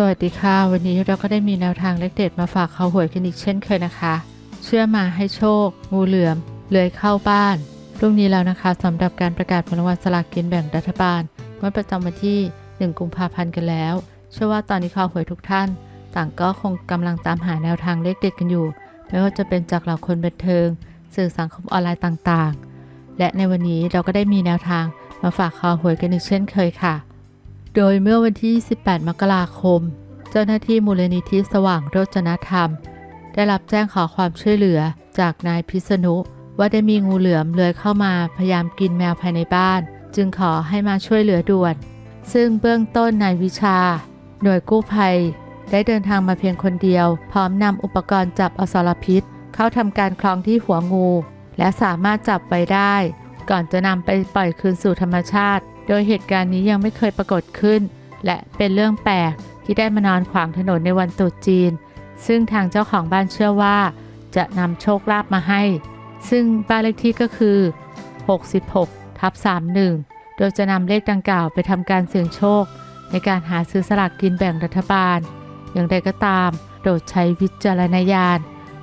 สวัสดีค่ะ วันนี้เราก็ได้มีแนวทางเลขเด็ดมาฝากเขาหวยกันอีกเช่นเคยนะคะ เชื่อมาให้โชค งูเหลือมเลื้อยเข้าบ้านพรุ่งนี้แล้วนะคะสำหรับการประกาศผลรางวัลสลากกินแบ่งรัฐบาลเมื่อประจำวันที่ 1 กุมภาพันธ์กันแล้ว เชื่อว่าตอนนี้ข่าวหวยทุกท่าน ต่างก็คงกำลังตามหาแนวทางเลขเด็ดกันอยู่ ไม่ว่าจะเป็นจากเหล่าคนบันเทิง สื่อสังคมออนไลน์ต่างๆ และในวันนี้เราก็ได้มีแนวทางมาฝากข่าวหวยกันอีกเช่นเคยค่ะ โดยเมื่อวันที่ 18 มกราคม เจ้าหน้าที่มูลนิธิสว่างโรจนธรรม ได้รับแจ้งขอความช่วยเหลือจากนายพิษณุว่าได้มีงูเหลือมเลื้อยเข้ามาพยายามกินแมวภายในบ้าน จึงขอให้มาช่วยเหลือด่วน ซึ่งเบื้องต้นนายวิชา หน่วยกู้ภัย ได้เดินทางมาเพียงคนเดียว พร้อมนำอุปกรณ์จับอสรพิษ เข้าทำการคล้องที่หัวงู และสามารถจับไว้ได้ ก่อนจะนำไปปล่อยคืนสู่ธรรมชาติ โดยเหตุการณ์นี้ยังไม่เคยปรากฏขึ้น และเป็นเรื่องแปลกที่ได้มานอนขวางถนนในวันตรุษจีน ซึ่งทางเจ้าของบ้านเชื่อว่า จะนำโชคลาภมาให้ ซึ่งบ้านเลขที่ก็คือ 66ทับ31 โดยจะนำเลขดังกล่าวไปทำการเสี่ยงโชค ในการหาซื้อสลากกินแบ่งรัฐบาล อย่างไรก็ตาม โปรดใช้วิจารณญาณ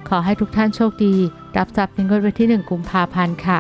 ขอให้ทุกท่านโชคดี รับทรัพย์ในงวดวันที่ 1 กุมภาพันธ์ค่ะ